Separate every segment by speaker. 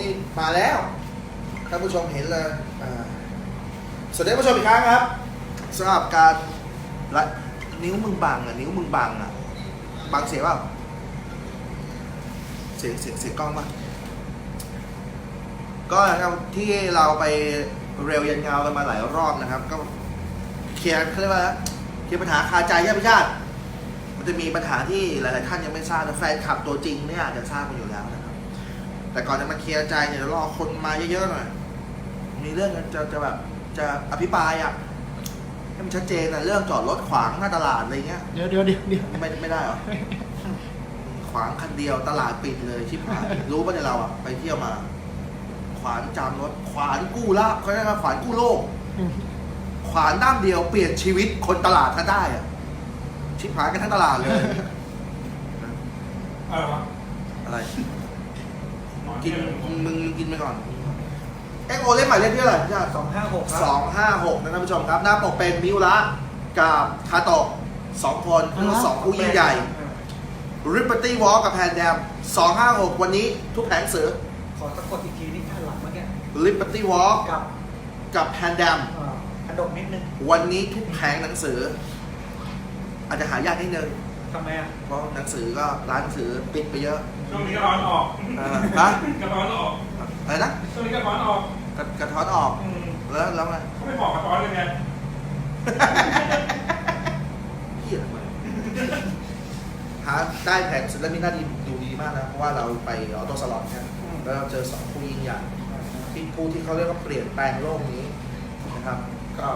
Speaker 1: นี่มาแล้วท่านผู้ชมเห็นเลยอ่าสวัสดีผู้ชมอีกครั้งครับสำหรับการละนิ้วมึงบังอะนิ้วมึงบังอะบังเสียเปล่าเสียงเสียงเสียงกล้องปะก็นะครับที่เราไปเร็วยันเงากันมาหลายรอบนะครับ ก็เคลียร์เขาเรียกว่าเคลียร์ปัญหาคาใจใช่ไหมชาติมันจะมีปัญหาที่หลาย ๆ ท่านยังไม่ทราบนะแฟนคลับตัวจริงเนี่ยอาจจะทราบกันอยู่ แล้วนะครับแต่ก่อนจะมาเคลียร์ใจเนี่ยเดี๋ยวรอคนมาเยอะๆหน่อย มีเรื่องจะจะแบบจะอภิปรายอะให้มันชัดเจนนะเรื่องจอดรถขวางหน้าตลาดอะไรเงี้ย
Speaker 2: เดี๋ยวเดี๋ยวเดี๋ยวเดี๋ยว
Speaker 1: ไม่ไม่ได้เหรอขวางคันเดียวตลาดปิดเลยชิบหายรู้ป่ะเนี่ยเราอะไปเที่ยวมา ขวานจามรถขวานกู้ละเขาเรียกว่าขวานกู้โลก ขวานด้ามเดียวเปลี่ยนชีวิตคนตลาดถ้าได้อะชิบหายกันทั้งตลาดเลย
Speaker 3: อะไรวะ
Speaker 1: อะไร
Speaker 3: หมอ
Speaker 1: กิน
Speaker 3: เย
Speaker 1: มึงมึงกินไปก่อนเอ็กโอเล่นหมายเลขที่เท่าไหร่พี่ชาติ
Speaker 2: สองห้าหกค
Speaker 1: ส
Speaker 2: รั
Speaker 1: อบงห้าหกนะท่านผู้ชมครับหน้าปกเป็นมิวระกับคาโตะสองคนคือสองผู้ยิ่งใหญ่ ริปเปอร์ตี้วอลกับแพนแดมสองห้าหกวันนี้ทุกแผงสือ
Speaker 2: ขอสะกดอีกทีนี่ข้างหลังเมื่อกี้
Speaker 1: ริปเปอร์ตี้วอล
Speaker 2: กับ
Speaker 1: กับแพนแดม
Speaker 2: เอ่อกระดกนิดนึง
Speaker 1: วันนี้ทุกแผงหนังสือ อาจจะหายากนิดนึง
Speaker 2: ทำไมอะ
Speaker 1: เพราะหนังสือก็ร้านหนังสือปิดไปเยอะ
Speaker 3: ช่วงนี้ก็ร้อนออก
Speaker 1: เออฮะ
Speaker 3: กระร้อนออก
Speaker 1: อะไรนะ
Speaker 3: ช่วงนี้ก็ร้อนออก
Speaker 1: กระกระท้อนออก
Speaker 3: อืม
Speaker 1: แล้วแล้วไง
Speaker 3: เขาไม่บอกกระร้อนเลยไง
Speaker 1: เฮียทำไมหาได้แผงศิลปินน่าดีดูดีมากนะ เพราะว่าเราไปออโต้สล็อตเนี่ยแล้วเราเจอสองผู้ยิ่งใหญ่ที่ผู้ที่เขาเรียกว่าเปลี่ยนแปลงโลกนี้นะครับ ก็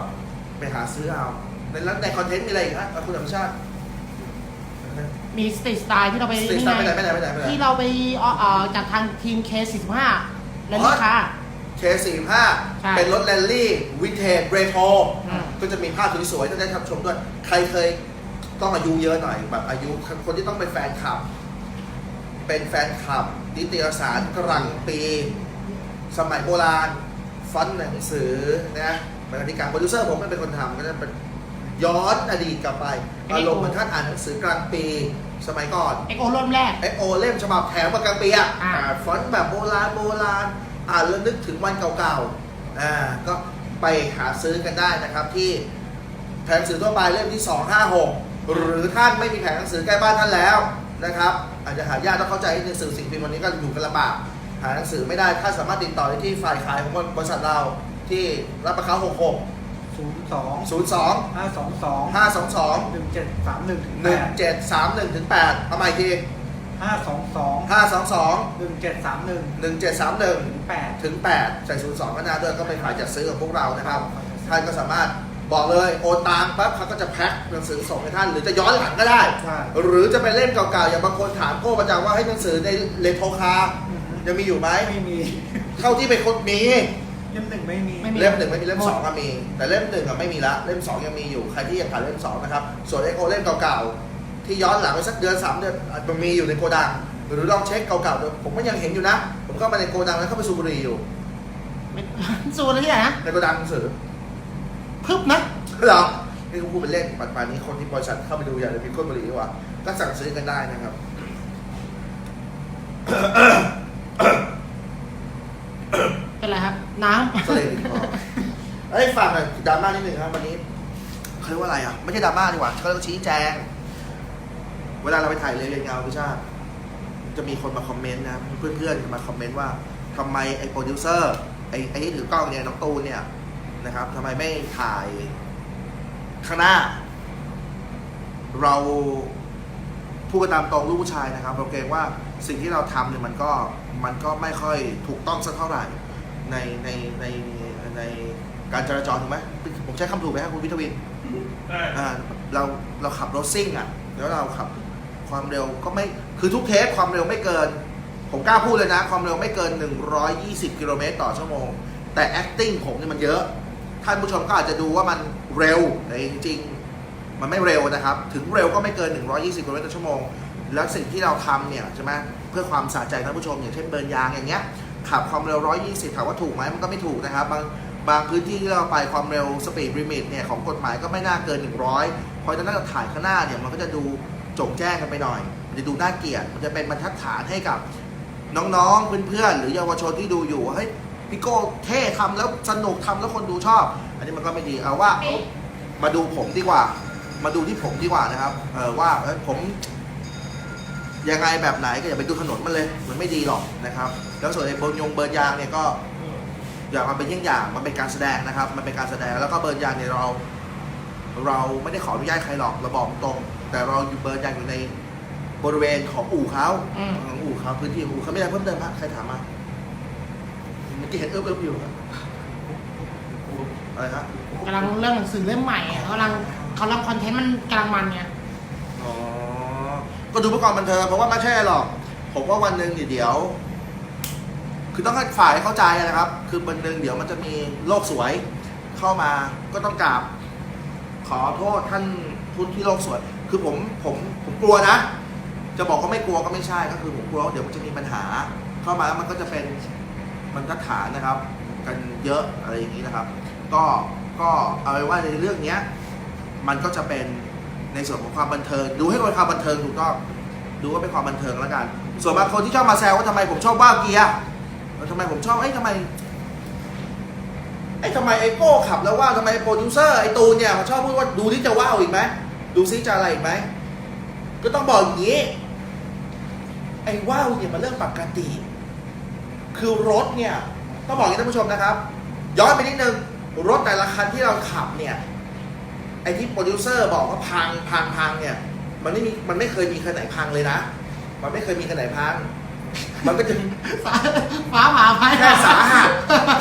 Speaker 1: ไปหาซื้อเอาในแล้วในคอนเทนต์มีอะไรอีกฮะคุณธรรมชาติ
Speaker 4: มีสตรีทสไตล์ที่เราไป
Speaker 1: สตรีทสไตล์ไปไหนไปไหนไปไหนไปไหน
Speaker 4: ที่เราไปเอ่อเอ่อจากทางทีม K45 และลูกค้า
Speaker 1: เคสี่ห้า
Speaker 4: ใช่
Speaker 1: เป็นรถแรลลี่วินเทจเรโทร
Speaker 4: อืม
Speaker 1: ก็จะมีภาพสวยๆที่ได้ทำชมด้วย ใครเคยต้องอายุเยอะหน่อย แบบอายุคนที่ต้องเป็นแฟนคลับ เป็นแฟนคลับ นิตยสารกรังปี สมัยโบราณ ฟอนต์หนังสือนะบรรณาธิการโปรดิวเซอร์ผมไม่เป็นคนทำก็จะเป็นย้อนอดีตกลับไปอารมณ์เหมือนท่านอ่านหนังสือกลางปี สมัยก่อน
Speaker 4: เอ็กโอร่มแรก
Speaker 1: ไอโอเล่มฉบับแถมมากลางปีอะ
Speaker 4: อ่า
Speaker 1: อ่าฟอนต์แบบโบราณโบราณอ่านแล้วนึกถึงวันเก่าๆอ่าก็ไปหาซื้อกันได้นะครับที่แผงหนังสือทั่วไปเล่มที่ 256 หรือท่านไม่มีแผงหนังสือใกล้บ้านท่านแล้วนะครับอาจจะหายากต้องเข้าใจในสื่อสิ่งพิมพ์วันนี้ก็อยู่กันลำบากหาหนังสือไม่ได้ท่านสามารถติดต่อได้ที่ฝ่ายขายของบริษัทเราที่รับประเขา66
Speaker 2: ศูนย์สอง
Speaker 1: 02
Speaker 2: ห้าสองสอง
Speaker 1: 522
Speaker 2: หนึ่งเจ็ดสามหนึ่งถึงแปด
Speaker 1: 1731ถึง8เอาใหม่อีกที
Speaker 2: ห้าสองสอง
Speaker 1: 522
Speaker 2: หนึ่งเจ็ดสามหนึ่ง
Speaker 1: 1731
Speaker 2: ถึงแปด
Speaker 1: ถึง8ใส่02ก็นาด้วยก็เป็นฝ่ายจัดซื้อของพวกเรานะครับท่านก็สามารถบอกเลยโอนตามปั๊บเขาก็จะแพ็คหนังสือส่งให้ท่าน หรือจะย้อนหลังก็ได้
Speaker 2: ใช่
Speaker 1: หรือจะเป็นเล่มเก่าๆ อย่างบางคนถามโก้ประจำว่าให้หนังสือในเลโทคายังมีอยู่ไหม
Speaker 2: ไม่มี
Speaker 1: เท่าที่เป็นคนมี
Speaker 2: เล่มหนึ่งไม่มี
Speaker 4: ไม่มี
Speaker 1: เล่มหนึ่งไม่มีเล่มสองก็มี แต่เล่มหนึ่งอะไม่มีละเล่มสองยังมีอยู่ใครที่อยากหาเล่มสองนะครับส่วนเอ็กโอเล่มเก่าๆที่ย้อนหลังไปสักเดือนสามเดือนอาจจะมีอยู่ในโกดังหรือลองเช็คเก่าๆดูผมก็ยังเห็นอยู่นะ ผมเข้ามาในโกดังแล้วเข้าไปสูบบุหรี่อยู่
Speaker 4: สูตรที่ไหนนะ
Speaker 1: ในโกดังหนังสือ
Speaker 4: พึบนะ
Speaker 1: เหรอนี่กูพูดเป็นเล่นปัจจุบันนี้คนที่บริษัทเข้าไปดูอย่างไรพิคนบุหรี่ดีกว่าก็สั่งซื้อกันได้นะครับ
Speaker 4: เป็น น้
Speaker 1: ก็เลยติดคอเอ้ยฟังหน่อยดราม่านิดหนึ่งครับวันนี้เขาเรียกว่าอะไรอะ ไม่ใช่ดราม่าดีกว่าเขาเรียกว่าชี้แจง เวลาเราไปถ่ายเรียนเงาพิชาติจะมีคนมาคอมเมนต์นะเพื่อนๆมาคอมเมนต์ว่าทำไมไอ้โปรดิวเซอร์ไอ้ไอ้ที่ถือกล้องเนี่ยน้องตูนเนี่ยนะครับทำไมไม่ถ่ายข้างหน้า เราพูดกันตามตรงลูกผู้ชายนะครับ เราเกรงว่าสิ่งที่เราทำเนี่ยมันก็มันก็ไม่ค่อยถูกต้องสักเท่าไหร่ ในในในในการจราจรถูกไหมผมใช้คำถูกไหมครับคุณวิทวิน
Speaker 3: ได้
Speaker 1: อ่าเราเราขับรถซิ่งอะแล้วเราขับความเร็วก็ไม่คือทุกเทปความเร็วไม่เกิน ผมกล้าพูดเลยนะ ความเร็วไม่เกิน 120 กิโลเมตรต่อชั่วโมง แต่ acting ผมเนี่ยมันเยอะ ท่านผู้ชมก็อาจจะดูว่ามันเร็วแต่จริง ๆ มันไม่เร็วนะครับ ถึงเร็วก็ไม่เกิน 120 กิโลเมตรต่อชั่วโมง แล้วสิ่งที่เราทำเนี่ยใช่ไหมเพื่อความสะใจท่านผู้ชมอย่างเช่นเบิร์นยางอย่างเงี้ย ขับความเร็ว 120 ถามว่าถูกไหมมันก็ไม่ถูกนะครับ บางบางพื้นที่ที่เราไปความเร็วสปีดลิมิตเนี่ยของกฎหมายก็ไม่น่าเกิน 100 เพราะฉะนั้นเราถ่ายข้างหน้าเนี่ยมันก็จะดูจงแจ้งกันไปหน่อย มันจะดูน่าเกลียด มันจะเป็นบรรทัดฐานให้กับน้องๆ เพื่อนๆ หรือเยาวชนที่ดูอยู่เฮ้ยพี่โก้เท่ทำแล้วสนุกทำแล้วคนดูชอบ อันนี้มันก็ไม่ดีเอาว่าเอามาดูผมดีกว่า มาดูที่ผมดีกว่านะครับเออว่าผม ยังไงแบบไหนก็อย่าไปดูถนนมันเลย มันไม่ดีหรอกนะครับ แล้วส่วนไอ้เบิร์นยงเบิร์นยางเนี่ยก็อย่ามาเป็นเยี่ยงอย่างมันเป็นการแสดงนะครับ มันเป็นการแสดงแล้วก็เบิร์นยางเนี่ยเรา เราไม่ได้ขออนุญาตใครหรอกเราบอกตรงๆแต่เราอยู่เบิร์นยางอยู่ในบริเวณของอู่เขา
Speaker 4: อืม
Speaker 1: ของอู่เขาพื้นที่ของอู่เขาไม่ได้เพิ่มเติมฮะใครถามมาเมื่อกี้เห็นเอิบเอิบอยู่ครับอะไรฮะ
Speaker 4: กำลังเรื่องหนังสือเล่มใหม่อะเขากำลังเขากำลังคอนเทนต์มันกำลังมันไง
Speaker 1: อ๋อ ก็ดูเพื่อความบันเทิงเพราะว่าไม่ใช่หรอก ผมว่าวันหนึ่งเดี๋ยว คือต้องให้ฝ่ายเข้าใจนะครับ คือวันหนึ่งเดี๋ยวมันจะมีโลกสวยเข้ามาก็ต้องกราบ ขอโทษท่านผู้ที่โลกสวย คือผมผมผมกลัวนะ จะบอกว่าไม่กลัวก็ไม่ใช่ก็คือผมกลัวเดี๋ยวมันจะมีปัญหา เข้ามาแล้วมันก็จะเป็นบรรทัดฐานนะครับ กันเยอะอะไรอย่างนี้นะครับ ก็ก็เอาไว้ว่าในเรื่องเนี้ย มันก็จะเป็น ในส่วนของความบันเทิงดูให้เป็นความบันเทิงถูกต้องดูว่าเป็นความบันเทิงแล้วกัน ส่วนบางคนที่ชอบมาแซวว่าทำไมผมชอบว่าวเกียร์แล้วทำไมผมชอบเอ้ทำไมไอ้ทำไมไอ้โก้ขับแล้วว่าทำไมโปรดิวเซอร์ไอ้ตูนเนี่ยมันชอบพูดว่าดูที่จะว่าวอีกไหมดูซิจะอะไรอีกไหมก็ต้องบอกอย่างนี้ ไอ้ว่าวเนี่ยมันเรื่องปกติ คือรถเนี่ยต้องบอกอย่างนี้ท่านผู้ชมนะครับ ย้อนไปนิดนึงรถแต่ละคันที่เราขับเนี่ย ไอ้ที่โปรดิวเซอร์บอกว่าพังพังพังเนี่ย มันไม่มีมันไม่เคยมีคันไหนพังเลยนะ มันไม่เคยมีคันไหนพัง มันก็จะ
Speaker 4: ฟ้าฟ้าผ่าไป
Speaker 1: แค่สาหัส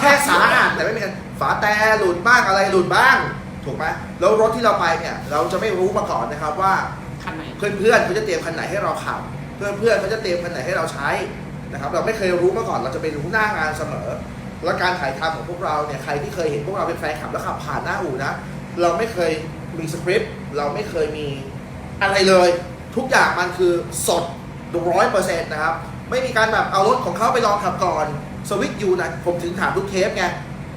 Speaker 1: แค่สาหัสแต่ไม่มีกันฝาแต่หลุดบ้างอะไรหลุดบ้าง ถูกไหมแล้วรถที่เราไปเนี่ย เราจะไม่รู้มาก่อนนะครับว่า
Speaker 4: คันไหน
Speaker 1: เพื่อนๆเขาจะเตรียมคันไหนให้เราขับ เพื่อนๆเขาจะเตรียมคันไหนให้เราใช้นะครับ เราไม่เคยรู้มาก่อนเราจะไปรู้หน้างานเสมอ และการถ่ายทำของพวกเราเนี่ยใครที่เคยเห็นพวกเราเป็นแฟนคลับแล้วขับผ่านหน้าอู่นะ เราไม่เคยมีสคริปต์เราไม่เคยมีอะไรเลย ทุกอย่างมันคือสดร้อยเปอร์เซ็นต์นะครับ ไม่มีการแบบเอารถของเขาไปลองขับก่อน สวิตช์ยูนะผมถึงถามทุกเทปไง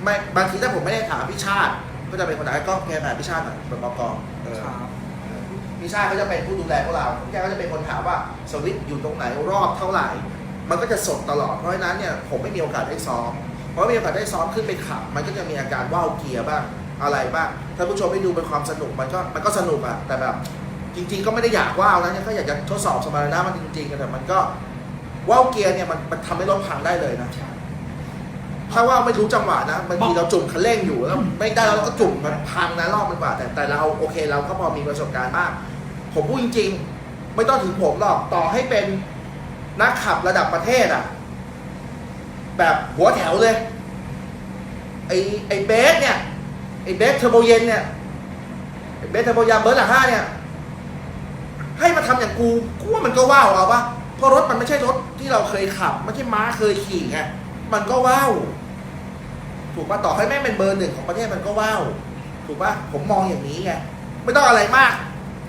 Speaker 1: ไม่บางทีถ้าผมไม่ได้ถามพี่ชาติ ก็จะเป็นคนไหนก็แค่ถามพี่ชาติหน่อยเป็นบอกอเออ
Speaker 2: ครับ
Speaker 1: พี่ชาติเขาจะเป็นผู้ดูแลพวกเราพี่ชาติก็จะเป็นคนถามว่าสวิตช์อยู่ตรงไหนรอบเท่าไหร่ มันก็จะสดตลอดเพราะฉะนั้นเนี่ยผมไม่มีโอกาสได้ซ้อมเพราะมีโอกาสได้ซ้อมขึ้นไปขับ มันก็จะมีอาการว่าวเกียร์บ้าง อะไรบ้างถ้าผู้ชมไม่ดูเป็นความสนุกมันก็มันก็สนุกอะแต่แบบ จริง ๆ ก็ไม่ได้อยากว่าวนะเนี่ยก็อยากจะทดสอบสมรรถนะมันจริงๆแต่มันก็ว่าวเกียร์เนี่ยมันมันทำให้รถพังได้เลยนะถ้าว่าไม่รู้จังหวะนะบางทีเราจุ่มคันเร่งอยู่แล้วไม่ได้แล้วเราก็จุ่มมันพังนะรอบมันกว่า แต่แต่เราโอเคเราก็พอมีประสบการณ์มาก ผมพูดจริง ๆ ไม่ต้องถึงผมหรอกต่อให้เป็นนักขับระดับประเทศอะแบบหัวแถวเลย ไอไอเบสเนี่ย ไอ้เบสเทอร์โบเย็นเนี่ยไอเบสเทอร์โบยาเบิร์ดละห้าเนี่ยให้มาทำอย่างกูกูว่ามันก็ว้าวเอาปะเพราะรถมันไม่ใช่รถที่เราเคยขับ ไม่ใช่ม้าเคยขี่ไงมันก็ว้าวถูกปะต่อให้แม่งเป็นเบอร์หนึ่งของประเทศมันก็ว้าวถูกปะผมมองอย่างนี้ไงไม่ต้องอะไรมาก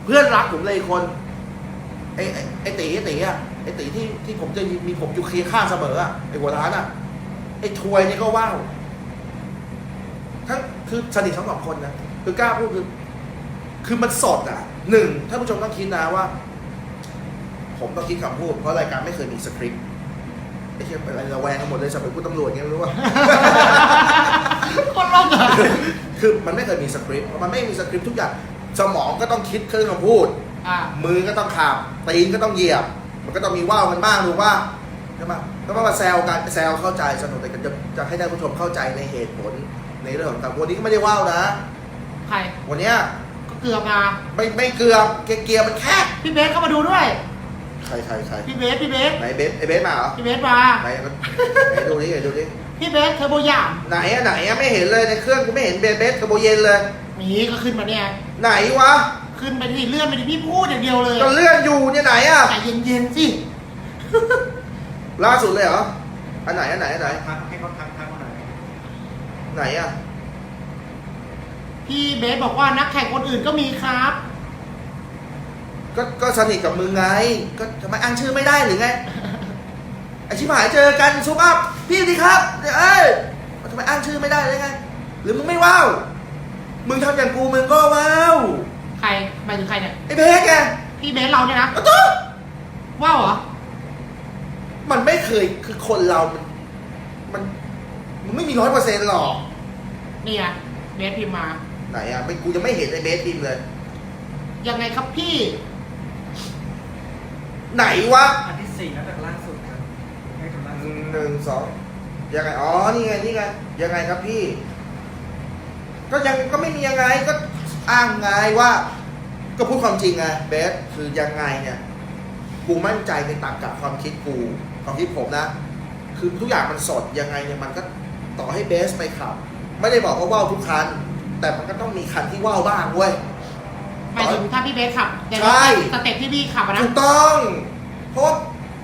Speaker 1: เพื่อนรักผมเลยคนไอ้ไอ้ไอ้ตีไอ้ตีอะไอ้ตีที่ที่ผมจะมีผมอยู่เคียงข้างเสมออะไอ้หัวร้านอะไอ้ทวยนี่ก็ว้าว ทั้งคือสนิททั้งสองคนนะคือกล้าพูดคือ คือมันสดอะหนึ่งท่านผู้ชมต้องคิดนะว่า ผมต้องคิดคำพูด เพราะรายการไม่เคยมีสคริปต์ไอ้เชี่ยอะไรระแวงกันหมดเลยสมัยพูดตำรวจเงี้ยไม่รู้ว่า
Speaker 4: คนโลกอะ
Speaker 1: คือมันไม่เคยมีสคริปต์เพราะมันไม่มีสคริปต์ทุกอย่าง สมองก็ต้องคิดเครื่องคำพูด
Speaker 4: อ่า
Speaker 1: มือก็ต้องขับตีนก็ต้องเหยียบ มันก็ต้องมีว่าวกันบ้างถูกว่าใช่ไหมก็มาแซวกันแซวเข้าใจสนุกแต่จะจะให้ท่านผู้ชมเข้าใจในเหตุผล ในเรื่องของการวันนี้ก็ไม่ได้ว่าวนะ
Speaker 4: ใคร
Speaker 1: วันเนี้ย
Speaker 4: ก็เกือบมา
Speaker 1: ไม่ไม่เกือบเกียร์มันแคบ
Speaker 4: พี่เบสเข้ามาดูด้วย
Speaker 1: ใครใครใคร
Speaker 4: พี่เบสพี่เบส
Speaker 1: ไหนเบสไอเบสมาเหรอ
Speaker 4: พี่เบสมา
Speaker 1: ไหนไหนดูดิไหนดูดิ
Speaker 4: พี่เบสเทอร์โบยาม
Speaker 1: ไหนอะไหนอะไม่เห็นเลยในเครื่องกูไม่เห็นเบสเบสเทอร์โบเย็นเลย
Speaker 4: หมีก็ขึ้นมาเนี่ย
Speaker 1: ไหนวะ
Speaker 4: ขึ้นไปที่เลื่อนไปที่พี่พูดอย่างเดียวเลย
Speaker 1: ก็เลื่อนอยู่เนี่ยไหนอะ
Speaker 4: ใจเย็นๆสิ
Speaker 1: ล่าสุดเลยเหรออันไหนอันไหนอันไหน
Speaker 2: ทักให้เขาทักทักมาหน่อย
Speaker 1: ไหนอะ
Speaker 4: พี่เบสบอกว่านักแข่งคนอื่นก็มีครับ
Speaker 1: ก็ก็สนิทกับมึงไง ก็ทำไมอ้างชื่อไม่ได้หรือไง ไอชิบหายเจอกันซุปอัพพี่ดีครับ เอ้ยทำไมอ้างชื่อไม่ได้เลยไง หรือมึงไม่ว้าว มึงทำอย่างกูมึงก็ว้าว
Speaker 4: ใครหมายถึงใครเนี่ย
Speaker 1: ไอเบสไง
Speaker 4: พี่เบสเราเนี่ยนะ
Speaker 1: อะตุ๊
Speaker 4: ว้าวเหรอ
Speaker 1: มันไม่เคยคือคนเรา มัน มัน มันไม่มีร้อยเปอร์เซ็นต์หรอก
Speaker 4: นี่ไงเบสพิมพ์มา
Speaker 1: ไหนอะไม่กูยังไม่เห็นไอ้เบสทีมเลย
Speaker 4: ยังไงครับพี่
Speaker 1: ไหนวะ
Speaker 2: อันที่สี่แล้วจากล่าสุดครับให้ถึงล่าสุด
Speaker 1: หนึ่งสองยังไงอ๋อนี่ไงนี่ไงยังไงครับพี่ ก็ยังก็ไม่มียังไงก็อ้างไงว่า ก็พูดความจริงไงเบสคือยังไงเนี่ยกูมั่นใจในตรรกะความคิดกูความคิดผมนะ คือทุกอย่างมันสดยังไงเนี่ยมันก็ต่อให้เบสไปขับ ไม่ได้บอกว่าว่าวทุกคัน แต่มันก็ต้องมีคันที่ว่าวบ้างเว้ย
Speaker 4: หมายถึงถ้าพี่เบสขับแต่
Speaker 1: ใช่
Speaker 4: สเต็ปที่พี่ขับอะนะ
Speaker 1: ถูกต้อง เพราะว่า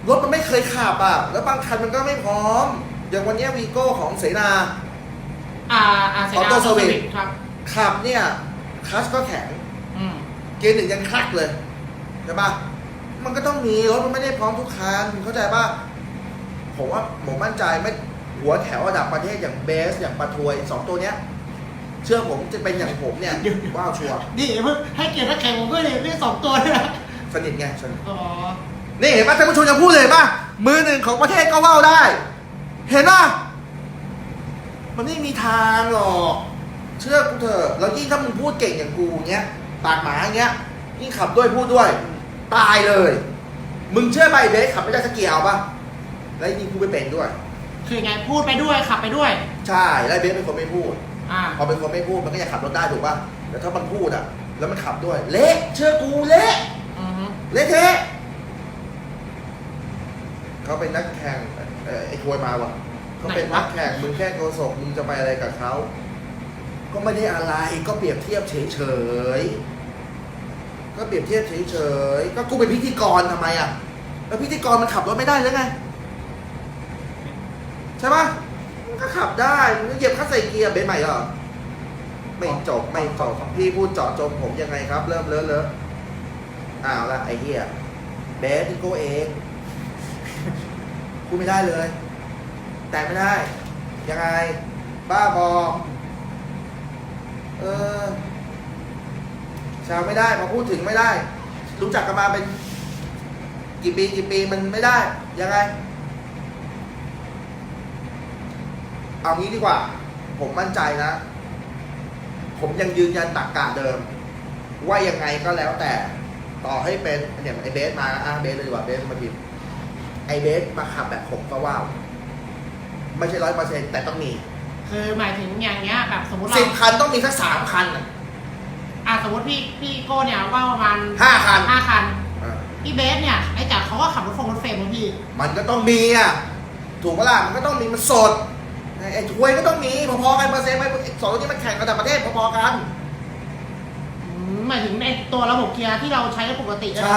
Speaker 1: รถมันไม่เคยขับอะ แล้วบางคันมันก็ไม่พร้อม อย่างวันเนี้วีโก้ของเสนา
Speaker 4: อ่าอ่าเสร็จแล้ว
Speaker 1: Auto Service
Speaker 4: ครับ
Speaker 1: ขับเนี่ยคลัสก็แข็ง
Speaker 4: อืม
Speaker 1: เกียร์หนึ่งยังคลักเลยใช่ปะมันก็ต้องมีรถมันไม่ได้พร้อมทุกคันเข้าใจปะผมว่าผมมั่นใจไม่ หัวแถวระดับประเทศอย่างเบสอย่างปะทวยสองตัวเนี้ยเชื่อผมจะเป็นอย่างผมเนี่ยว้าวชัวร์
Speaker 4: นี่เพิ่งให้เกียรตินักแข่งผมด้วยเลยเรียกสองตัวเลยนะ
Speaker 1: สนิทไงสนิท
Speaker 4: อ๋อ
Speaker 1: นี่เห็นปะท่านผู้ชมยังพูดเลยเห็นปะมือหนึ่งของประเทศก็ว่าวได้ เห็นปะมันไม่มีทางหรอกเชื่อกูเถอะแล้วยิ่งถ้ามึงพูดเก่งอย่างกูเงี้ยปากหมาอย่างเงี้ยยิ่งขับด้วยพูดด้วย ตายเลย มึงเชื่อไหมเบสขับไม่ได้สกเกียร์ปะแล้วยิ่งกูไม่เป็นด้วย
Speaker 4: คือไงพูดไปด้วยขับไปด้วย
Speaker 1: ใช่แล้วเบสเป็นคนไม่พูด
Speaker 4: อ่า
Speaker 1: พอเป็นคนไม่พูดมันก็จะขับรถได้ถูกปะแต่ถ้ามันพูดอะแล้วมันขับด้วย เละเชื่อกูเละ
Speaker 4: อือฮึ
Speaker 1: เละเทะเขาเป็นนักแข่งเอ่อไอ้ทวยมาว่ะเขาเป็นนักแข่งมึงแค่โกศกมึงจะไปอะไรกับเขาก็ไม่ได้อะไรก็เปรียบเทียบเฉยๆก็เปรียบเทียบเฉยๆก็กูเป็นพิธีกรทำไมอะแล้วพิธีกรมันขับรถไม่ได้หรือไง ใช่ปะมันก็ขับได้มันก็เหยียบคัสใส่เกียร์เบนใหม่เหรอไม่จบไม่จบพี่พูดเจาะจงผมยังไงครับ เริ่มเลอะเลอะอ้าวละไอ้เหี้ยเบสพี่โกเองพูดไม่ได้เลย แต่ไม่ได้ ยังไง บ้าบอเออชาวไม่ได้พอพูดถึงไม่ได้ รู้จักกันมาเป็น กี่ปีกี่ปีมันไม่ได้ ยังไง เอางี้ดีกว่า ผมมั่นใจนะ ผมยังยืนยันตักกาเดิม ว่ายังไงก็แล้วแต่ต่อให้เป็นเนี่ยไอเบสมาอ้างเบสเลยดีกว่าเบสมาพิมพ์ไอเบสมาขับแบบผมก็ว่าวไม่ใช่ร้อยเปอร์เซ็นต์แต่ต้องมี
Speaker 4: คือหมายถึงอย่างเงี้ยแบบสมมติเรา
Speaker 1: สิบคันต้องมีสักสามคันน่ะ
Speaker 4: อ่าสมมติพี่พี่โก้เนี่ยว่าประมาณ
Speaker 1: ห้าคัน
Speaker 4: ห้าคัน
Speaker 1: อ่า
Speaker 4: พี่เบสเนี่ยไอ้จ๋าเขาก็ขับรถฟงรถเฟรมนะพี่
Speaker 1: มันก็ต้องมีอะ ถูกปะล่ะมันก็ต้องมีมันสด ไอ้ไอ้ถ้วยก็ต้องมีพอๆกันเปอร์เซ็นต์ไปสองตัวนี้มันแข่งกันแต่ประเทศพอๆกัน
Speaker 4: อืมหมายถึงในตัวระบบเกียร์ที่เราใช้ปกตินะ
Speaker 1: ใช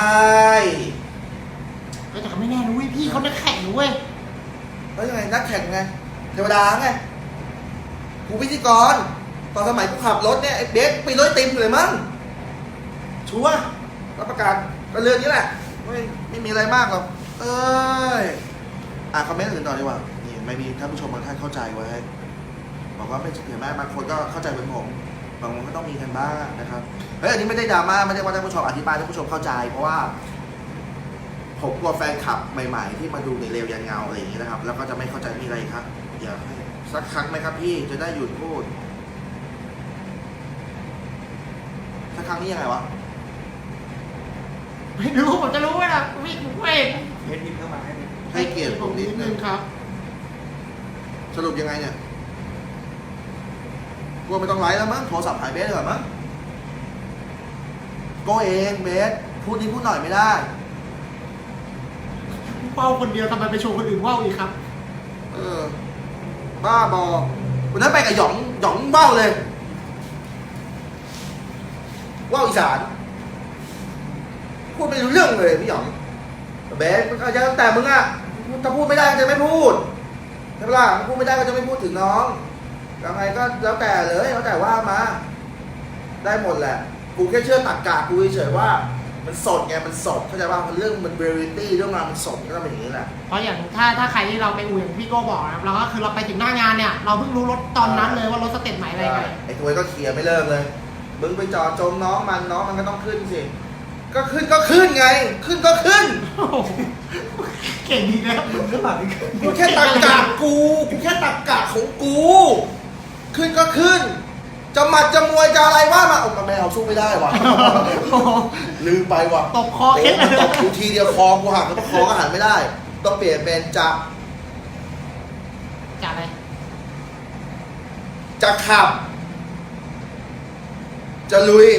Speaker 4: ครั่บแต่ก็ไม่แน่นะเว้ยพี่เขาจะแข่งนะเว้ย
Speaker 1: แล้วยังไงนักแข่งไงเทวดาไงกูพิธีกรตอนสมัยกูขับรถเนี่ยไอ้เบสปีนรถไอติมอยู่เลยมั้งชัวร์รับประกันก็เรื่องนี้แหละไม่ไม่มีอะไรมากหรอกเอ้ยอะคอมเมนต์อื่นต่อดีกว่านี่ ไม่มีท่านผู้ชมบางท่านเข้าใจไว้บอกว่าไม่เห็นไหมบางคนก็เข้าใจเหมือนผมบางคนก็ต้องมีกันบ้างนะครับเฮ้ยอันนี้ไม่ได้ดราม่าไม่ได้ว่าท่านผู้ชมอธิบายให้ท่านผู้ชมเข้าใจ เพราะว่า ผมกลัวแฟนคลับใหม่ ๆ ที่มาดูในเร็วยันเงาอะไรอย่างนี้นะครับ แล้วก็จะไม่เข้าใจมีอะไรครับอยากให้สักครั้งไหมครับพี่จะได้หยุดพูดสักครั้งนี้ยังไงวะ
Speaker 4: ไม่รู้ผมจะรู้ไหมล่ะพี่เว้ย
Speaker 2: เบสพิมพ์เข้ามาให้ดู
Speaker 1: ให้เกียรติผมนิดนึง
Speaker 4: ครับ
Speaker 1: สรุปยังไงเนี่ยกลัวไม่ต้องไลฟ์แล้วมั้งโทรศัพท์หายเบสเลยเหรอมั้งโก็เองเบสพูดนิดพูดหน่อยไม่ได้
Speaker 4: เป้าคนเดียวทำไมไปโชว์คนอื่นว่าวอีกครับ
Speaker 1: เออ บ้าบอวันนั้นไปกับหยองหยองเบ้าเลยว่าวอีสานพูดไม่รู้เรื่องเลยพี่หยองเบสมันก็ยังแต่มึงอะถ้าพูดไม่ได้ก็จะไม่พูด ใช่ปะล่ะพูดไม่ได้ก็จะไม่พูดถึงน้องยังไงก็แล้วแต่เลยแล้วแต่ว่ามา ได้หมดแหละ กูแค่เชื่อตักกะกูเฉยๆว่า มันสดไงมันสดเข้าใจป่ะมันเรื่องมันเรียลิตี้เรื่องราวมันสดก็ต้องเป็นอย่างนี้แหละ
Speaker 4: เพราะอย่างถ้าถ้าใครที่เราไปอู่อย่างพี่โก้บอกนะครับเราก็คือเราไปถึงหน้างานเนี่ย เราเพิ่งรู้รถตอนนั้นเลยว่ารถสเต็ปไหนอะไรไง
Speaker 1: ไอ้ทวยก็เคลียร์ไม่เลิกเลย มึงไปจอดจมน้องมันน้องมันก็ต้องขึ้นสิ ก็ขึ้นก็ขึ้นไง ขึ้นก็ขึ้น
Speaker 4: โอ้โหเก่งดีแล้ว
Speaker 2: มึงก็แบบนี้ขึ้น
Speaker 1: กูแค่ตักกะกูกูแค่ตักกะของกู ขึ้นก็ขึ้น จะหมัดจะมวยจะอะไรว่ามาเอามาไม่เอาสู้ไม่ได้ว่ะ
Speaker 4: โอ้โห
Speaker 1: ลืมไปว่ะ
Speaker 4: ตบคอเคล็ดเลย
Speaker 1: ตบกูทีเดียวคอกูหักแล้วคอก็หันไม่ได้ ต้องเปลี่ยนเป็นจะ
Speaker 4: จะอะไร
Speaker 1: จะขับ จะลุย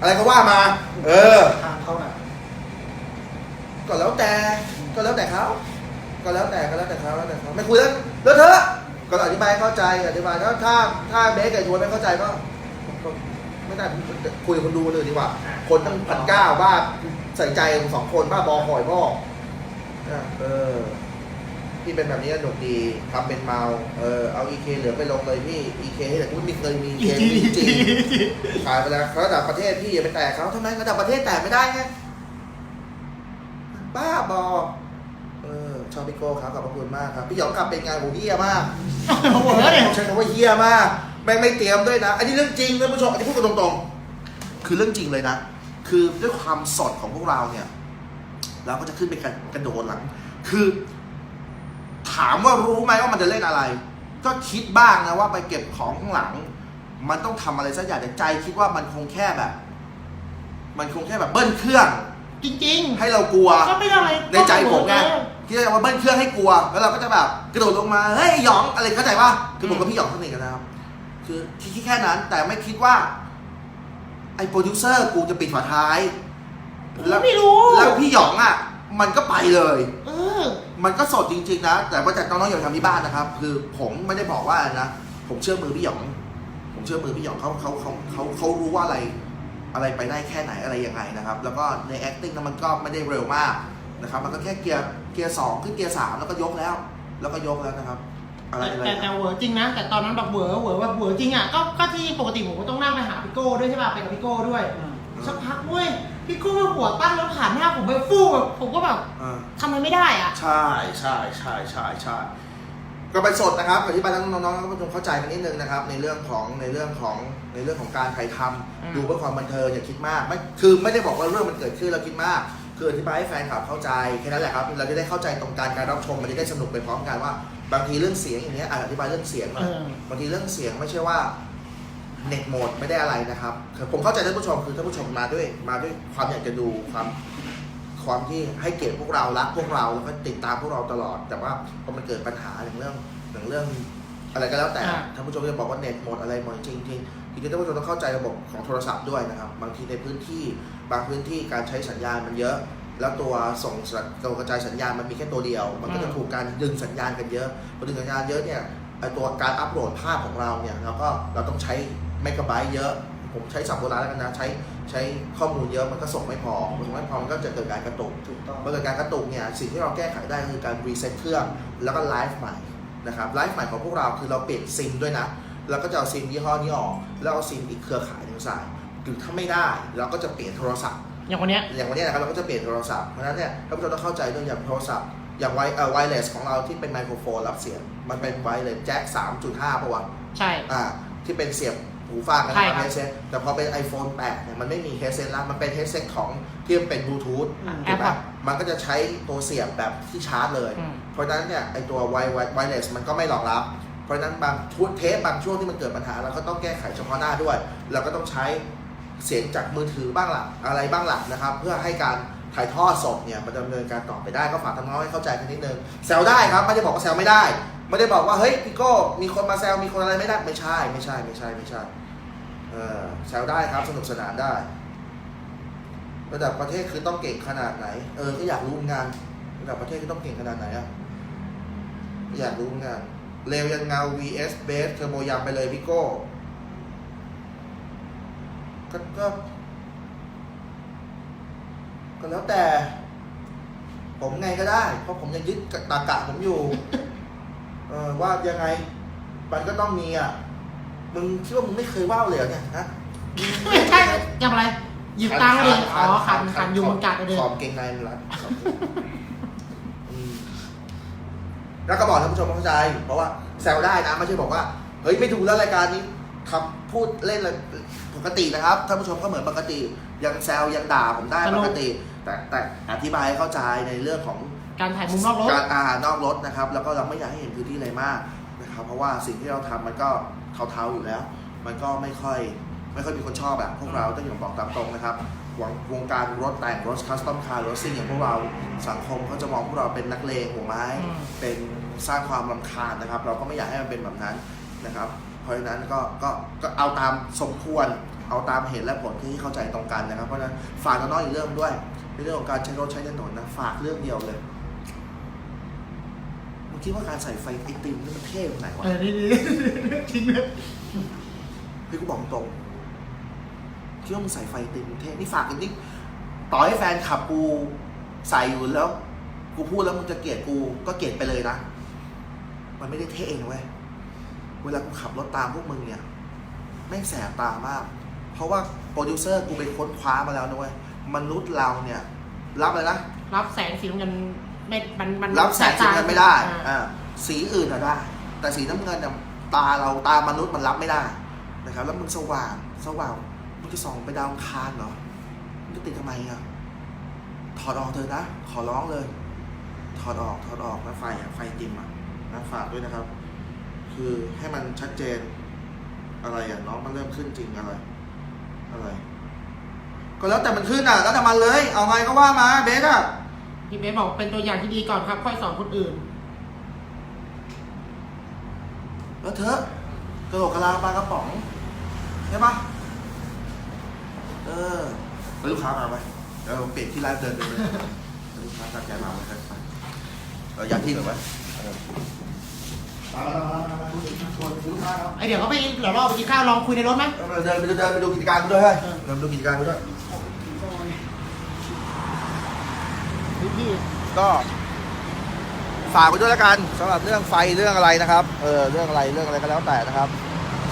Speaker 1: อะไรก็ว่ามา เออ
Speaker 2: ทางเขาน่ะ
Speaker 1: ก็แล้วแต่ ก็แล้วแต่เขา ก็แล้วแต่ก็แล้วแต่เขาแล้วแต่เขาไม่คุยแล้วแล้วเธอะก็อธิบายให้เข้าใจอธิบายถ้าถ้าถ้าเบสกับทวนไม่เข้าใจก็ก็ไม่ได้คุยกับคนดูเลยดีกว่า คนตั้งพันเก้าบ้าใส่ใจสองคนบ้าบอหอยพ่ออะเออ พี่เป็นแบบนี้สนุกดีทำเป็นเมาเออเอาอีเคเหลือไปลงเลยพี่อีเคให้แต่กูไม่เคยมี
Speaker 4: อี
Speaker 1: เค
Speaker 4: จี
Speaker 1: จ
Speaker 4: อีจี
Speaker 1: ริงขายไปแล้วเขาระดับประเทศพี่อย่าไปแตะเขาทำไมระดับประเทศแตะไม่ได้ไงบ้าบอเออชอบพี่โก้ครับขอบพระคุณมากครับ พี่หยองกลับเป็นไงโหเฮี้ยมาก
Speaker 4: เหวอเนี่ย
Speaker 1: ใช้คำว่าเฮี้ยมากแม่งไม่เตรียมด้วยนะ อันนี้เรื่องจริงท่านผู้ชมอันนี้พูดกันตรงๆ คือเรื่องจริงเลยนะ คือด้วยความสดของพวกเราเนี่ย เราก็จะขึ้นไปกระกระโดดหลัง คือ ถามว่ารู้ไหมว่ามันจะเล่นอะไร ก็คิดบ้างนะว่าไปเก็บของข้างหลัง มันต้องทำอะไรสักอย่างแต่ใจคิดว่ามันคงแค่แบบ มันคงแค่แบบเบิ้ลเครื่อง
Speaker 4: จริง
Speaker 1: ให้เรากลัว
Speaker 4: ๆก็ไม่อะไร
Speaker 1: ในใจผมไงคิดว่าเบิ้ลเครื่องให้กลัว แล้วเราก็จะแบบกระโดดลงมาเฮ้ยหยองอะไรเข้าใจป่ะคือผมกับพี่หยองสนิทกันนะครับ คือคิดแค่นั้น แต่ไม่คิดว่าไอ้โปรดิวเซอร์กูจะปิดฝาท้าย แล้ว
Speaker 4: ไม่รู้
Speaker 1: แล้วพี่หยองอะ มันก็ไปเลย
Speaker 4: เออ
Speaker 1: มันก็สดจริง ๆ นะ แต่ว่าจากน้องๆอย่าไปทำที่บ้านนะครับ คือผมไม่ได้บอกว่าอะไรนะ ผมเชื่อมือพี่หยอง ผมเชื่อมือพี่หยองเขาเขาเขาเขาเขารู้ว่าอะไรอะไรไปได้แค่ไหนอะไรยังไงนะครับ แล้วก็ใน acting นั้นมันก็ไม่ได้เร็วมากนะครับ มันก็แค่เกียร์เกียร์สองขึ้นเกียร์สามแล้วก็ยกแล้ว แล้วก็ยกแล้วนะครับ อะไร
Speaker 4: แต่
Speaker 1: อะไร
Speaker 4: แต่แต่เหวอจริงนะ แต่ตอนนั้นแบบเหวอเหวอแบบเหวอจริงอะก็ก็ที่ปกติผมก็ต้องนั่งไปหาพี่โก้ด้วยใช่ป่ะไปกับพี่โก้ด้วยสักพักเว้ย พี่โก้หัวตั้งแล้วผ่านหน้าผมไปฟู่แบบผมก็แบบ
Speaker 1: อ่า
Speaker 4: ทำอะไรไม่ได้อะ
Speaker 1: ใช่ใช่ใช่ใช่ใช่ก็ไปสดนะครับอธิบายให้น้องๆท่านผู้ชมเข้าใจกันนิดนึงนะครับ ในเรื่องของในเรื่องของในเรื่องของการถ่ายท
Speaker 4: อืมำ
Speaker 1: ดูเพื่อความบันเทิงอย่าคิดมากไม่คือไม่ได้บอกว่าเรื่องมันเกิดขึ้นเราคิดมาก คืออธิบายให้แฟนคลับเข้าใจแค่นั้นแหละครับเราจะได้เข้าใจตรงการการรับชมมันจะได้สนุกไปพร้อมกันว่า บางทีเรื่องเสียงอย่างเงี้ยอะอธิบายเรื่องเสียงห
Speaker 4: เอ
Speaker 1: น่อย
Speaker 4: อ
Speaker 1: บางทีเรื่องเสียงไม่ใช่ว่า เน็ตโหมดไม่ได้อะไรนะครับคือผมเข้าใจท่านผู้ชมคือท่านผู้ชมมาด้วย มาด้วยความอยากจะดูความความที่ให้เกียรติพวกเรารักพวกเราแล้วก็ติดตามพวกเราตลอด แต่ว่าพอมันเกิดปัญหาอย่างเรื่องอย่างเรื่องอะไรก็แล้วแต่
Speaker 4: อ่า
Speaker 1: ท่านผู้ชมจะบอกว่าเน็ตหมดอะไรหมดจริงจริงๆจริงๆท่านผู้ชมต้องเข้าใจระบบของโทรศัพท์ด้วยนะครับ บางทีในพื้นที่บางพื้นที่การใช้สัญญาณมันเยอะ แล้วตัวส่งสัญตัวกระจายสัญญาณมันมีแค่ตัวเดียว มันก็จะถูกการดึงสัญญาณกันเยอะพอดึงสัญญาณเยอะเนี่ยไอตัวการอัปโหลดภาพของเราเนี่ยเราก็เราต้องใช้เม กะไบต์เยอะผมใช้สับโบราณแล้วกันนะใช้ใช้ข้อมูลเยอะมันก็ส่งไม่พอมันส่งไม่พอมันก็จะเกิดการกระตุก
Speaker 2: ถูกต้อง
Speaker 1: เมื่อเกิดการกระตุกเนี่ยสิ่งที่เราแก้ไขได้ก็คือการรีเซ็ตเครื่องแล้วก็ไลฟ์ใหม่นะครับไลฟ์ใหม่ของพวกเราคือเราเปลี่ยนซิมด้วยนะแล้วก็จะเอาซิมยี่ห้อนี้ออก แล้วเอาซิมอีกเครือข่ายหนึงใส่หรือถ้าไม่ได้เราก็จะเปลี่ยนโทรศัพท์
Speaker 4: อย่างวันเนี้ย
Speaker 1: อย่างวันนี้นะครับเราก็จะเปลี่ยนโทรศัพท์เพราะฉะนั้นเนี่ยท่านผู้ชมต้องเข้าใจด้วยอย่างโทรศัพท์อย่างไวเอ่อไวเลสของเราที่เป็นไมโครโฟนรับเสียงมันเป็นไวเลสแจ็ค3.5ป่ะวะ
Speaker 4: ใช่
Speaker 1: อ่าที่เป็นเสียบ หูฟังนะค
Speaker 4: ใช่
Speaker 1: รับ
Speaker 4: ครับ
Speaker 1: เฮดเซ็ตแต่พอเป็น iPhone 8เนี่ยมันไม่มีเฮดเซ็ตแล้ว มันเป็นเฮดเซ็ตของที่มันเป็นบลูทูธ
Speaker 2: อืม
Speaker 1: ถูกไหม
Speaker 4: AirPod
Speaker 1: มันก็จะใช้ตัวเสียบแบบที่ชาร์จเลย
Speaker 4: อืม
Speaker 1: เพราะฉะนั้นเนี่ยไอตัวไวไวเลสมันก็ไม่รองรับ เพราะฉะนั้นบางชุดเทปบางช่วงที่มันเกิดปัญหาเราก็ต้องแก้ไขเฉพาะหน้าด้วย เราก็ต้องใช้เสียงจากมือถือบ้างล่ะอะไรบ้างล่ะนะครับ เพื่อให้การ ถ่ายทอดสดเนี่ยมันดำเนินการต่อไปได้ก็ฝากทางน้องให้เข้าใจกันนิดนึงแซวได้ครับไม่ได้บอกว่าแซวไม่ได้ ไม่ได้บอกว่าเฮ้ยพี่โก้มีคนมาแซวมีคนอะไรไม่ได้ไม่ใช่ไม่ใช่ไม่ใช่ไม่ใช่เออแซวได้ครับสนุกสนานได้ ระดับประเทศคือต้องเก่งขนาดไหน เออก็อยากรู้เหมือนระดับประเทศคือต้องเก่งขนาดไหนอะอยากรู้เหมือนเร็วยันเงา vs base เทอร์โบยำไปเลยพี่โก้ก็ ก็ก็แล้วแต่ ผมไงก็ได้ เพราะผมยังยึดตากะผมอยู่ เออว่ายังไง มันก็ต้องมีอะ มึงคิดว่ามึงไม่เคยว่าวเลยเหรอเนี่ยฮะ
Speaker 4: ไม่ใช่ยังอะไรหยิบตังค์เลยอ๋อขันขันยุงกัดเลย
Speaker 1: ขอบเกงในมันรัดขอบอืมแล้วก็บอกท่านผู้ชมเข้าใจ เพราะว่าแซวได้นะไม่ใช่บอกว่า เฮ้ยไม่ดูแล้วรายการนี้ทำพูดเล่นอะไรปกตินะครับท่านผู้ชมก็เหมือนปกติ ยังแซวยังด่าผมได้
Speaker 4: สนุ
Speaker 1: ป
Speaker 4: ก
Speaker 1: กติ แต่แต่อธิบายให้เข้าใจในเรื่องของ
Speaker 4: การถ่ายมุมนอกรถ
Speaker 1: การอาหารนอกรถนะครับ แล้วก็เราไม่อยากให้เห็นพื้นที่อะไรมากนะครับ เพราะว่าสิ่งที่เราทำมันก็เทาๆอยู่แล้ว มันก็ไม่ค่อยไม่ค่อยมีคนชอบแบบพวกเราต้องอย่างบอกตามตรงนะครับวงวงการรถแต่งรถคัสตอมคาร์รถซิ่งอย่างพวกเราสังคมเขาจะมองพวกเราเป็นนักเลงหัวไม้
Speaker 4: อืม
Speaker 1: เป็นสร้างความรำคาญนะครับ เราก็ไม่อยากให้มันเป็นแบบนั้นนะครับ เพราะฉะนั้นก็ก็ก็เอาตามสมควร เอาตามเหตุและผลที่เข้าใจตรงกันนะครับ เพราะฉะนั้นฝากน้องๆอีกเรื่องด้วยในเรื่องของการใช้รถใช้ถนนนะฝากเรื่องเดียวเลยมึงคิดว่าการใส่ไฟไอติมนี่มันเท่ตรงไหนวะ
Speaker 4: เออนี่นี่ทิ้งเลย
Speaker 1: เฮ้ยกูบอกตรงคิดว่ามึงใส่ไฟไอติมมันเท่นี่ฝากกันนี่ต่อให้แฟนขับกูใส่อยู่แล้ว กูพูดแล้วมึงจะเกลียดกูก็เกลียดไปเลยนะ มันไม่ได้เท่นะเว้ยเวลากูขับรถตามพวกมึงเนี่ยแม่งแสบตามาก เพราะว่าโปรดิวเซอร์กูไปค้นคว้ามาแล้วนะเว้ยมนุษย์เราเนี่ยรับเลยนะ
Speaker 4: รับแสงสีน้ำเงินไม่มันมัน
Speaker 1: รับแสงสีน้ำเงินไม่ได้
Speaker 4: อ่า
Speaker 1: อ่าสีอื่นอะได้ แต่สีน้ำเงินเนี่ยตาเราตามนุษย์มันรับไม่ได้นะครับ แล้วมึงสว่างสว่างมึงจะส่องไปดาวอังคารเหรอมึงจะติดทำไมอะถอดออกเถอะนะ ขอร้องเลย ถอดออกถอดออกนะไฟอะไฟติมอะนะฝากด้วยนะครับ คือให้มันชัดเจนอะไรอะน้องมันเริ่มขึ้นจริงอะไร อะไร ก็แล้วแต่มันขึ้นอะแล้วแต่มันเลย เอาไงก็ว่ามาเบสอะ
Speaker 4: พี่เบสบอกเป็นตัวอย่างที่ดีก่อนครับ ค่อยสอนคนอื่น
Speaker 1: แล้วเธอะกระโหลกกระลาปลากระป๋องใช่ปะเออแล้วลูกค้ามาไหมเดี๋ยวผมเปลี่ยนที่ร้านเดินไปเลยแล้วลูกค้าตัดใจมาไหมครับไปเราย้ายที่หน่อยไหมเออมามามามามาดูสิชวนลูกค้าครับ
Speaker 4: ไอเดี๋ยวเขาไปเดี๋ยวเราไปกินข้าวลองคุยในรถไหม
Speaker 1: เดินไปดูเดินไปดูกิจการกูด้วยเฮ้ยเดินไปดูกิจการกูด้วย
Speaker 4: พี่พี่
Speaker 1: ก็ฝากไปด้วยแล้วกันสำหรับเรื่องไฟเรื่องอะไรนะครับเออเรื่องอะไรเรื่องอะไรก็แล้วแต่นะครับ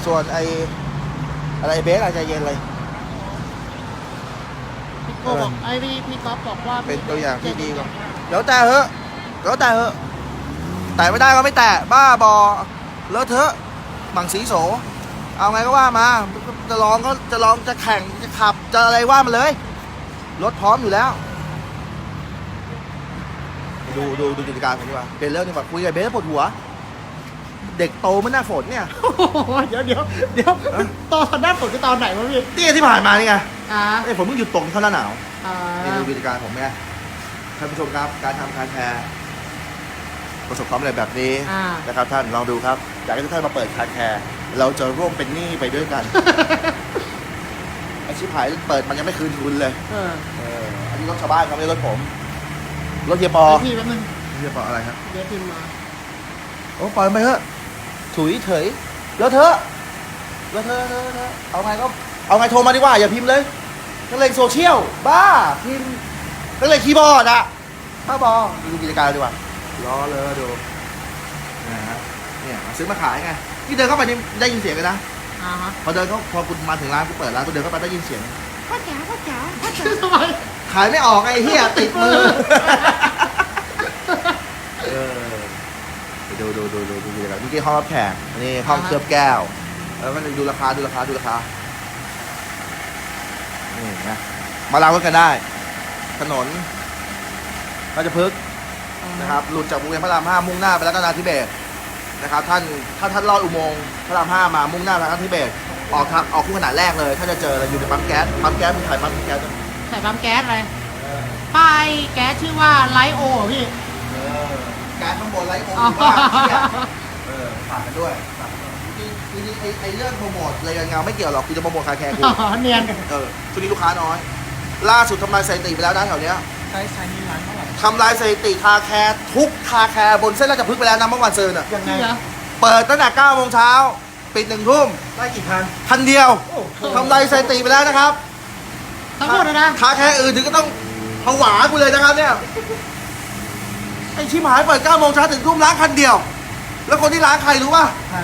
Speaker 1: ส่วนไออะไรเบสอาจจะเย็นเลย
Speaker 4: พี่โก้บอกไอพี่พี่ก๊อฟบอกว่า
Speaker 1: เป็นตัวอย่างที่ดีกว่าแล้วแต่เหอะแล้วแต่เหอะ แต่ไม่ได้ก็ไม่แตะบ้าบอเลอะเทอะบังสีโส เอาไงก็ว่ามา จะลองก็จะลองจะแข่งจะขับ จะอะไรว่ามาเลย รถพร้อมอยู่แล้ว ดูดูดูกิจการผมดีกว่าเป็นเรื่องดีกว่าคุยกับเบสปวดหัว เด็กโตไม่น่าฝนเนี่ย
Speaker 4: โอ้โหเดี๋ยวเดี๋ยวเดี๋ยวตอนหน้าฝนก็ตอนไหนวะพี่
Speaker 1: นี่ที่ผ่านมานี่ไง
Speaker 4: อ่า
Speaker 1: ไอ้ฝนเพิ่งหยุดตกเข้าหน้าหนาว
Speaker 4: อ่า
Speaker 1: นี่ดูกิจการผมไงท่านผู้ชมครับ การทำคาแคร์ ประสบความสำเร็จแบบนี้
Speaker 4: อ่า
Speaker 1: นะครับท่านลองดูครับอยากให้ทุกท่านมาเปิดคาแคร์เราจะร่วมเป็นหนี้ไปด้วยกันไอชิบหายเปิดมันยังไม่คืนทุนเลย
Speaker 4: เออ
Speaker 1: เอออันนี้รถชาวบ้านครับไม่ใช่รถผมรถเฮียปอ
Speaker 4: ไอพี่แป๊บนึง
Speaker 1: เฮียปออะไรครับ
Speaker 4: เดี๋ยวพิมพ์มา
Speaker 1: โอ้ปล่อยไปเถอะถุยเถยแล้วเถอะแล้วเถอะเถอะเถอะเอาไงก็เอาไงโทรมาดีกว่าอย่าพิมพ์เลยนักเลงโซเชียลบ้าพิมพ์นักเลงคีย์บอร์ดอะบ้าบอดูกิจการดีกว่า ล้อเลยดูนะฮะเนี่ยซื้อมาขายไงที่เดินเข้าไปนี่ได้ยินเสียงเลยนะ
Speaker 4: อ่าฮะ
Speaker 1: พอเดินเขาพอคุณมาถึงร้านคุณเปิดร้านคุณเดินเข้าไปได้ยินเสียง
Speaker 4: พ่อจ๋าพ่อจ๋าพ่อจ๋าทำไม
Speaker 1: ขายไม่ออกไอ้เหี้ยติดมือเออดูดูดูดูดูดูกันเมื่อกี้ห้องรับแขกอันนี้ห้องเคลือบแก้วแล้วก็ดูราคาดูราคาดูราคานี่นะมาล้างรถกันได้ ถนนราชพฤกษ์ นะครับหลุดจากวงเวียนพระรามห้ามุ่งหน้าไปรัตนาธิเบศรนะครับท่านถ้าท่านลอดอุโมงค์พระรามห้ามามุ่งหน้าไปรัตนาธิเบศรออกทางออกคู่ขนาดแรกเลยท่านจะเจอเลยอยู่ในปั๊มแก๊สปั๊มแก๊สมีถ่ายปั๊มแก๊สด้วย
Speaker 4: ใส่ปั๊มแก๊สอะไรป้ายแก๊สชื่อว่าไลโอเหรอพี่
Speaker 1: เออการข้างบนไลท์โอ
Speaker 4: อ๋อ
Speaker 1: บ้าเนี่ยเออฝากกันด้วยฝากกันด้วยจริงๆไอ้ไอ้เรื่องโปรโมทอะไรกันเงาไม่เกี่ยวหรอกคือจะโปรโมทคาแคร์กู
Speaker 4: อ๋อเนียน
Speaker 1: เออช่วงนี้ลูกค้าน้อย ล่าสุดทำลายสถิติไปแล้วนะแถวเนี้ย
Speaker 2: ใช้ใช้นี่ร้านเท่าไหร่
Speaker 1: ทำลายสถิติคาแคร์ทุกคาแคร์บนเส้นราชพฤกษ์ไปแล้วนะเมื่อวันซืนอะ
Speaker 2: ยังไง
Speaker 4: นี่เหรอ
Speaker 1: เปิดตั้งแต่9โมงเช้าปิดหนึ่งทุ่ม
Speaker 2: ได้กี่คัน
Speaker 1: พันเดียว
Speaker 2: โอ้โห
Speaker 1: ทำลายสถิติไปแล้วนะครับ
Speaker 4: ทั้งหมดเลยนะ
Speaker 1: คาแคร์อื่นถึงก็ต้องผวากูเลยนะครับเนี่ยไอชิมหายเปิด9โมงเช้าถึงทุ่มล้างคันเดียว แล้วคนที่ล้างใครรู้ป่ะ
Speaker 2: ใช่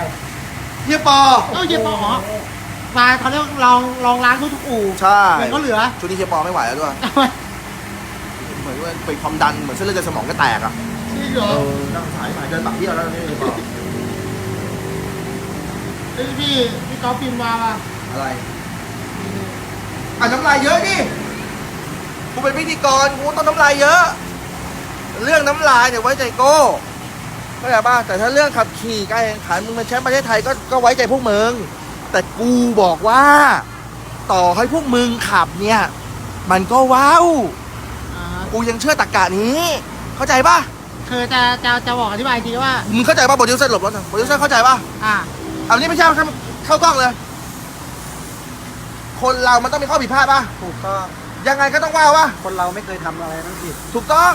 Speaker 1: เฮียปอ
Speaker 4: เอ้าเย็นปออ๋อมาเขาเรียกลองลองล้างทุกๆอู่
Speaker 1: ใช่
Speaker 4: เดี๋ยวก็เหลือ
Speaker 1: ช่วงนี้เฮียปอไม่ไหวแล้วด้วย
Speaker 4: ทำไม
Speaker 1: เหมือนว่าเป็นความดันเหมือนเส้นเลือดในสมองก็แตกอะ
Speaker 4: จริงเหรอ
Speaker 1: นั่งสายมาเดินปักเที่ยวแล้วนี่เฮียปอ
Speaker 4: เอ้ยพี่พี่ก๊อฟพิมพ์มาว่ะ
Speaker 1: อะไรอะน้ำลายเยอะดิกูเป็นพิธีกรกูต้องน้ำลายเยอะ เรื่องน้ำลายเนี่ยไว้ใจโก้เข้าใจป่ะแต่ถ้าเรื่องขับขี่การแข่งขันมึงเป็นแชมป์ประเทศไทยก็ก็ไว้ใจพวกมึงแต่กูบอกว่า ต่อให้พวกมึงขับเนี่ย มันก็ว้าว
Speaker 4: อ่า
Speaker 1: กูยังเชื่อตรกกะนี้ เข้าใจป่ะ
Speaker 4: คือจะจะจะบอกอธิบายทีว่า
Speaker 1: มึงเข้าใจป่ะโปรดิวเซอร์หลบรถนะโปรดิวเซอร์เข้าใจป่ะ
Speaker 4: อ่า
Speaker 1: เอานี้ไม่ใช่เข้าเข้ากล้องเลย คนเรามันต้องมีข้อผิดพลาดป่ะ
Speaker 2: ถูกต้อง
Speaker 1: ยังไงก็ต้องว่าป่ะ
Speaker 2: คนเราไม่เคยทำอะไรนั่นผิด
Speaker 1: ถูกต้อง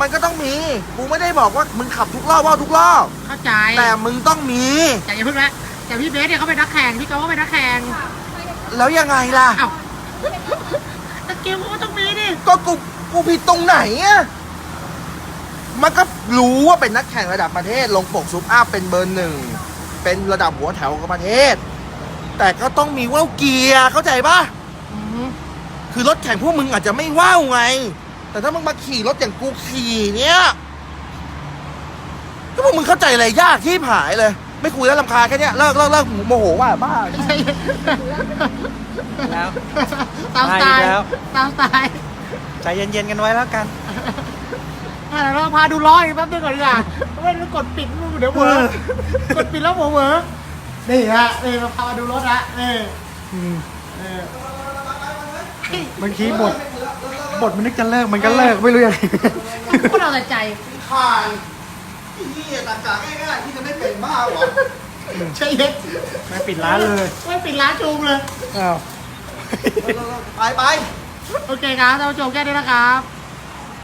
Speaker 1: มันก็ต้องมี กูไม่ได้บอกว่ามึงขับทุกรอบว่าทุกรอบ
Speaker 4: เข้าใจ
Speaker 1: แต่มึงต้องมี
Speaker 4: แต่อย่าเพิ่งนะแต่พี่เบสเนี่ยเขาเป็นนักแข่งพี่โจก็เป็นนักแข่ง
Speaker 1: แล้วยังไงล่ะ
Speaker 4: อ้าวแต่เกมมันก็ต้องมีดิ
Speaker 1: ก็กู กูผิดตรงไหนอะมันก็รู้ว่าเป็นนักแข่งระดับประเทศ ลงปกซุปอัพเป็นเบอร์หนึ่ง เป็นระดับหัวแถวของประเทศ แต่ก็ต้องมีว่าวเกียร์เข้าใจปะ
Speaker 4: อือฮึ
Speaker 1: คือรถแข่งพวกมึงอาจจะไม่ว่าวไง แต่ถ้ามึงมาขี่รถอย่างกูขี่เนี่ยก็พวกมึงเข้าใจอะไรยากที่ผายเลย ไม่คุยแล้วลำคาญแค่เนี้ยเลิกเลิกเลิกโมโหว่ะบ้า
Speaker 2: แล้ว
Speaker 4: ตามสไตล์
Speaker 2: มาอีกแล้ว
Speaker 4: ตามสไตล์
Speaker 2: ใจเย็นๆกันไว้แล้วกัน
Speaker 4: อะเราพาดูล้ออีกแป๊บนึงก่อนดีกว่าไม่งั้นกดปิดเดี๋ยวเหวอ
Speaker 2: เออ
Speaker 4: กดปิดแล้วหัวเหวอนี่ฮะนี่มาพามาดูรถละนี่เออ
Speaker 2: บางทีบทบทมันนึกจะเลิกมันก็เลิกไม่รู้ยังไง
Speaker 4: พวกเราแต่ใจ
Speaker 1: คานที่ตากาง่ายๆที่จะไม่เป็นบ้าหรอ
Speaker 4: ใช่เย็ด
Speaker 2: ไม่ปิดร้านเลย
Speaker 4: ไม่ปิดร้านจูงเลย
Speaker 2: อ้าว
Speaker 1: ไปไป
Speaker 4: โอเคครับท่านผู้ชมแค่นี้นะครับ